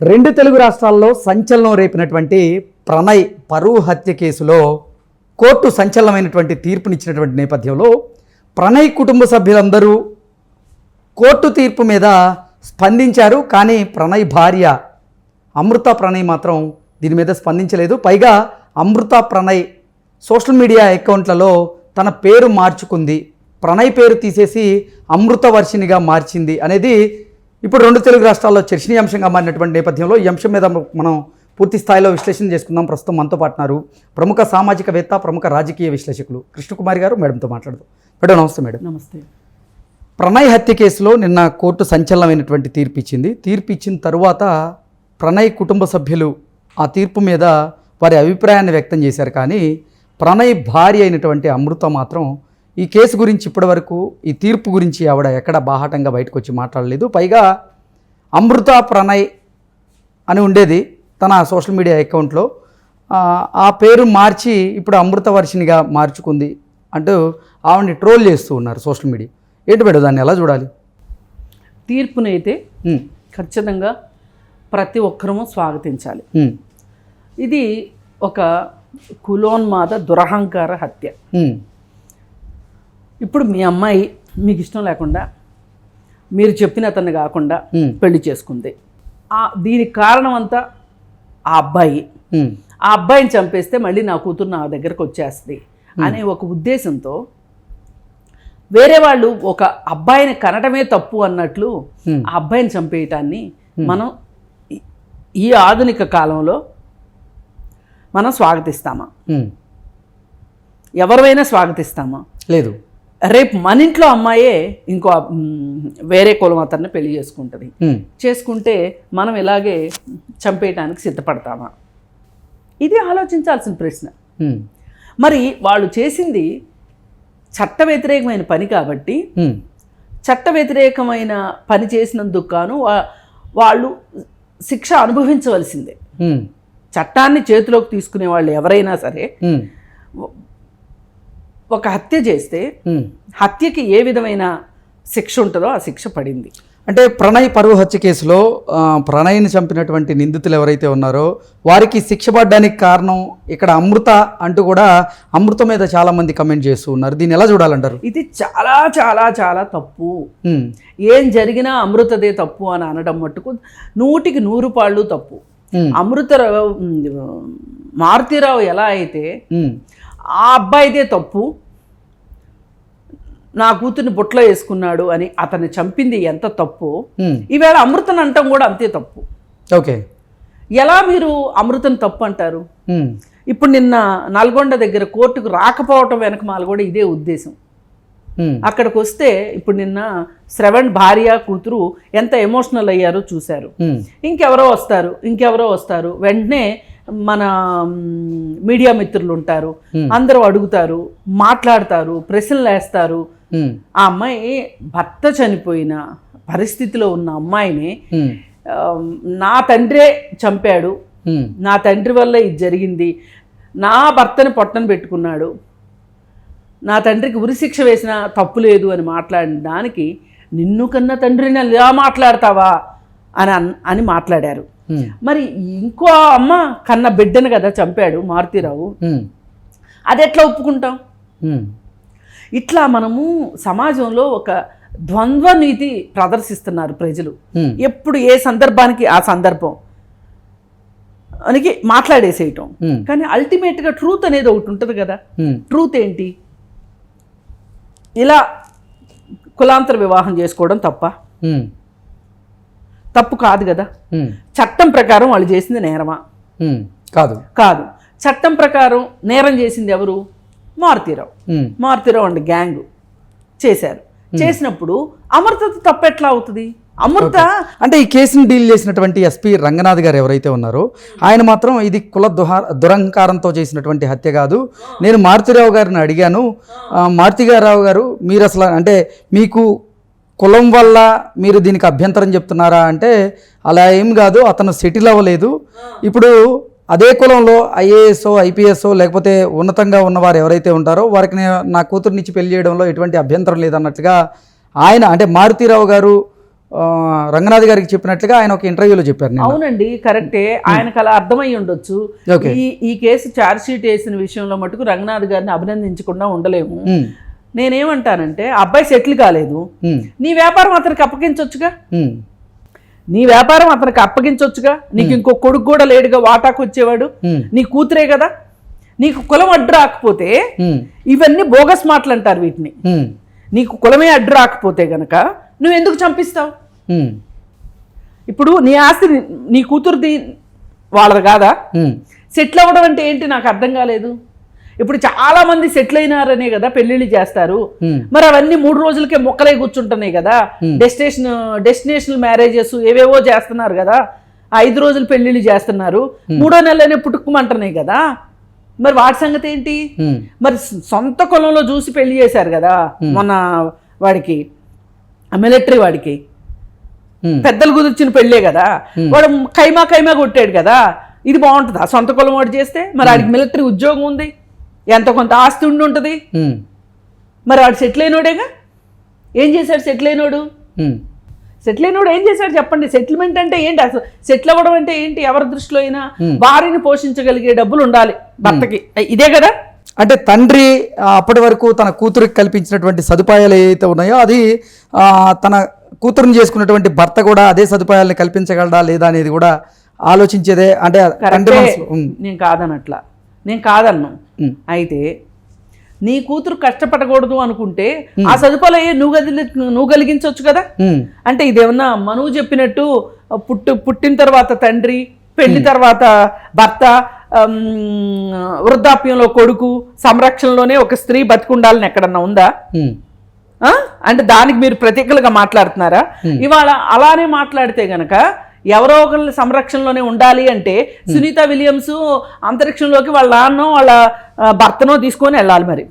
రెండు తెలుగు రాష్ట్రాల్లో సంచలనం రేపినటువంటి ప్రణయ్ పరువు హత్య కేసులో కోర్టు సంచలనమైనటువంటి తీర్పునిచ్చినటువంటి నేపథ్యంలో ప్రణయ్ కుటుంబ సభ్యులందరూ కోర్టు తీర్పు మీద స్పందించారు. కానీ ప్రణయ్ భార్య అమృత ప్రణయ్ మాత్రం దీని మీద స్పందించలేదు. పైగా అమృత ప్రణయ్ సోషల్ మీడియా అకౌంట్లలో తన పేరు మార్చుకుంది. ప్రణయ్ పేరు తీసేసి అమృత వర్షినిగా మార్చింది అనేది ఇప్పుడు రెండు తెలుగు రాష్ట్రాల్లో చర్చనీయాంశంగా మారినటువంటి నేపథ్యంలో ఈ అంశం మీద మనం పూర్తి స్థాయిలో విశ్లేషణ చేసుకుందాం. ప్రస్తుతం మనతో పాటున్నారు ప్రముఖ సామాజికవేత్త ప్రముఖ రాజకీయ విశ్లేషకులు కృష్ణకుమారి గారు. మేడంతో మాట్లాడదాం. మేడం నమస్తే మేడం. నమస్తే. ప్రణయ్ హత్య కేసులో నిన్న కోర్టు సంచలనమైనటువంటి తీర్పు ఇచ్చింది. తీర్పు ఇచ్చిన తరువాత ప్రణయ్ కుటుంబ సభ్యులు ఆ తీర్పు మీద వారి అభిప్రాయాన్ని వ్యక్తం చేశారు. కానీ ప్రణయ్ భార్య అయినటువంటి అమృత మాత్రం ఈ కేసు గురించి ఇప్పటివరకు ఈ తీర్పు గురించి ఆవిడ ఎక్కడ బాహాటంగా బయటకు వచ్చి మాట్లాడలేదు. పైగా అమృత ప్రణయ్ అని ఉండేది తన సోషల్ మీడియా అకౌంట్లో. ఆ, పేరు మార్చి ఇప్పుడు అమృత వర్షినిగా మార్చుకుంది అంటూ ఆవిడని ట్రోల్ చేస్తూ ఉన్నారు సోషల్ మీడియా. ఏంటి మేడం దాన్ని ఎలా చూడాలి? తీర్పునైతే ఖచ్చితంగా ప్రతి ఒక్కరము స్వాగతించాలి. ఇది ఒక కులోన్మాద దురహంకార హత్య. ఇప్పుడు మీ అమ్మాయి మీకు ఇష్టం లేకుండా మీరు చెప్పిన అతన్ని కాకుండా పెళ్ళి చేసుకుంది. ఆ దీనికి కారణం అంతా ఆ అబ్బాయి. ఆ అబ్బాయిని చంపేస్తే మళ్ళీ నా కూతురు నా దగ్గరకు వచ్చేస్తుంది అనే ఒక ఉద్దేశంతో వేరే వాళ్ళు ఒక అబ్బాయిని కనటమే తప్పు అన్నట్లు. ఆ అబ్బాయిని చంపేయటాన్ని మనం ఈ- ఆధునిక కాలంలో మనం స్వాగతిస్తామా. ఎవరివైనా స్వాగతిస్తామా? లేదు. రేపు మన ఇంట్లో అమ్మాయే ఇంకో వేరే కులం అతన్ని పెళ్ళి చేసుకుంటుంది. చేసుకుంటే మనం ఇలాగే చంపేయటానికి సిద్ధపడతామా? ఇది ఆలోచించాల్సిన ప్రశ్న. మరి వాళ్ళు చేసింది చట్ట వ్యతిరేకమైన పని కాబట్టి చట్ట వ్యతిరేకమైన పని చేసినందుకు గాను వాళ్ళు శిక్ష అనుభవించవలసిందే. చట్టాన్ని చేతిలోకి తీసుకునే వాళ్ళు ఎవరైనా సరే ఒక హత్య చేస్తే. హత్యకి ఏ విధమైన శిక్ష ఉంటుందో ఆ శిక్ష పడింది. అంటే ప్రణయ్ పరువు హత్య కేసులో ప్రణయ్ని చంపినటువంటి నిందితులు ఎవరైతే ఉన్నారో వారికి శిక్ష పడడానికి కారణం ఇక్కడ అమృత అంటూ కూడా అమృత మీద చాలా మంది కమెంట్ చేస్తూ ఉన్నారు. దీన్ని ఎలా చూడాలంటారు? ఇది చాలా చాలా చాలా తప్పు. ఏం జరిగినా అమృతదే తప్పు అని అనడం మట్టుకు నూటికి నూరు పాళ్ళు తప్పు. అమృతరావు మారుతీరావు ఎలా అయితే ఆ అబ్బాయిదే తప్పు నా కూతుర్ని బుట్టలో వేసుకున్నాడు అని అతన్ని చంపింది ఎంత తప్పు? ఈవేళ అమృతను అంటాం కూడా అంతే తప్పు. ఓకే. ఎలా మీరు అమృతను తప్పు అంటారు? ఇప్పుడు నిన్న నల్గొండ దగ్గర కోర్టుకు రాకపోవటం వెనకమాల కూడా ఇదే ఉద్దేశం. అక్కడికి వస్తే ఇప్పుడు నిన్న శ్రవణ్ భార్య కూతురు ఎంత ఎమోషనల్ అయ్యారో చూశారు. ఇంకెవరో వస్తారు ఇంకెవరో వస్తారు. వెంటనే మన మీడియా మిత్రులు ఉంటారు. అందరూ అడుగుతారు మాట్లాడతారు ప్రశ్నలు వేస్తారు ఆ అమ్మాయి భర్త చనిపోయిన పరిస్థితిలో ఉన్న అమ్మాయిని నా తండ్రే చంపాడు. నా తండ్రి వల్ల ఇది జరిగింది. నా భర్తని పొట్టన పెట్టుకున్నాడు. నా తండ్రికి ఉరిశిక్ష వేసిన తప్పు లేదు అని మాట్లాడిన దానికి నిన్ను కన్నా తండ్రిని ఎలా మాట్లాడతావా అని అన్- మాట్లాడారు. మరి ఇంకో అమ్మ కన్న బిడ్డను కదా చంపాడు మారుతీరావు. అది ఎట్లా ఒప్పుకుంటాం? ఇట్లా మనము సమాజంలో ఒక ద్వంద్వ నీతి ప్రదర్శిస్తున్నారు ప్రజలు. ఎప్పుడు ఏ సందర్భానికి ఆ సందర్భం? అనికి మాట్లాడేసేయటం. కానీ అల్టిమేట్గా ట్రూత్ అనేది ఒకటి ఉంటుంది కదా. ట్రూత్ ఏంటి? ఇలా కులాంతర వివాహం చేసుకోవడం తప్ప. తప్పు కాదు కదా. చట్టం ప్రకారం వాళ్ళు చేసింది నేరమా? కాదు. కాదు. చట్టం ప్రకారం నేరం చేసింది ఎవరు? మారుతీరావు. మారుతీరావు అండ్ గ్యాంగ్ చేశారు. చేసినప్పుడు అమృతత తప్పు ఎట్లా అవుతుంది? అమృత అంటే ఈ కేసుని డీల్ చేసినటువంటి ఎస్పీ రంగనాథ్ గారు ఎవరైతే ఉన్నారో ఆయన మాత్రం ఇది కుల దుహా దురహంకారంతో చేసినటువంటి హత్య కాదు. నేను మారుతిరావు గారిని అడిగాను. మారుతిగారావు గారు మీరు అసలు అంటే మీకు కులం వల్ల మీరు దీనికి అభ్యంతరం చెప్తున్నారా అంటే అలా ఏం కాదు అతను సెటిల్ అవ్వలేదు. ఇప్పుడు అదే కులంలో ఐఏఎస్ ఐపీఎస్ లేకపోతే ఉన్నతంగా ఉన్నవారు ఎవరైతే ఉంటారో వారికి నే- నా కూతురునిచ్చి పెళ్ళి చేయడంలో ఎటువంటి అభ్యంతరం లేదన్నట్టుగా ఆయన అంటే మారుతీరావు గారు రంగనాథ్ గారికి చెప్పినట్లుగా ఆయన ఒక ఇంటర్వ్యూలో చెప్పారు అవునండి కరెక్టే. ఆయనకు అలా అర్థమై ఉండొచ్చు. ఈ ఈ కేసు ఛార్జ్ షీట్ వేసిన విషయంలో మటుకు రంగనాథ్ గారిని అభినందించకుండా ఉండలేము. నేనేమంటానంటే అబ్బాయి సెటిల్ కాలేదు. నీ వ్యాపారం అతనికి అప్పగించవచ్చుగా నీ వ్యాపారం అతనికి అప్పగించవచ్చుగా నీకు ఇంకో కొడుకు కూడా లేడుగా వాటాకు వచ్చేవాడు నీ కూతురే కదా? నీకు కులం అడ్డు రాకపోతే ఇవన్నీ బోగస్ మాటలు అంటారు వీటిని నీకు కులమే అడ్డు రాకపోతే గనక నువ్వు ఎందుకు చంపిస్తావు? ఇప్పుడు నీ ఆస్తి నీ- కూతురుది వాళ్ళది కాదా? సెటిల్ అవ్వడం అంటే ఏంటి? నాకు అర్థం కాలేదు. ఇప్పుడు చాలా మంది సెటిల్ అయినారనే కదా పెళ్ళిళ్ళు చేస్తారు. మరి అవన్నీ మూడు రోజులకే మొక్కలై కూర్చుంటున్నాయి కదా. డెస్టినేషన్ డెస్టినేషనల్ మ్యారేజెస్ ఏవేవో చేస్తున్నారు కదా. ఐదు రోజులు పెళ్ళిళ్ళు చేస్తున్నారు. మూడో నెలలోనే పుట్టుకుమంటున్నాయి కదా. మరి వాటి సంగతి ఏంటి? మరి సొంత కులంలో చూసి పెళ్ళి చేశారు కదా. మొన్న వాడికి మిలిటరీ వాడికి. పెద్దలు కుదిర్చిన పెళ్ళే కదా. వాడు కైమా కైమా కొట్టాడు కదా. ఇది బాగుంటుందా? సొంత కులం వాడు చేస్తే? మరి వాడికి మిలిటరీ ఉద్యోగం ఉంది. ఎంత కొంత ఆస్తి ఉండి ఉంటుంది? మరి వాడు సెటిల్ అయినోడేగా? ఏం చేశాడు సెటిల్ అయినోడు? సెటిల్ అయినోడు ఏం చేశాడు చెప్పండి? సెటిల్మెంట్ అంటే ఏంటి? అసలు సెటిల్ అవ్వడం అంటే ఏంటి? ఎవరి దృష్టిలో అయినా భార్యని పోషించగలిగే డబ్బులు ఉండాలి భర్తకి. ఇదే కదా? అంటే తండ్రి అప్పటి వరకు తన కూతురికి కల్పించినటువంటి సదుపాయాలు ఏవైతే ఉన్నాయో అది తన కూతురుని చేసుకున్నటువంటి భర్త కూడా అదే సదుపాయాలను కల్పించగలడా లేదా అనేది కూడా ఆలోచించేదే. అంటే నేను కాదనట్లా. నేను కాదన్ను. అయితే నీ కూతురు కష్టపడకూడదు అనుకుంటే ఆ సదుపాయాలు నువ్వు గది నువ్వు కలిగించవచ్చు కదా? అంటే ఇదేమన్నా మనువు చెప్పినట్టు పుట్టు పుట్టిన తర్వాత తండ్రి పెళ్ళి తర్వాత భర్త వృద్ధాప్యంలో కొడుకు సంరక్షణలోనే ఒక స్త్రీ బతికుండాలని ఎక్కడన్నా ఉందా? అంటే దానికి మీరు ప్రతీకలుగా మాట్లాడుతున్నారా? ఇవాళ అలానే మాట్లాడితే గనక ఎవరో ఒకళ్ళ సంరక్షణలోనే ఉండాలి అంటే సునీత విలియమ్స్ అంతరిక్షంలోకి వాళ్ళ నాన్నో వాళ్ళ భర్తనో తీసుకొని వెళ్ళాలి మరి.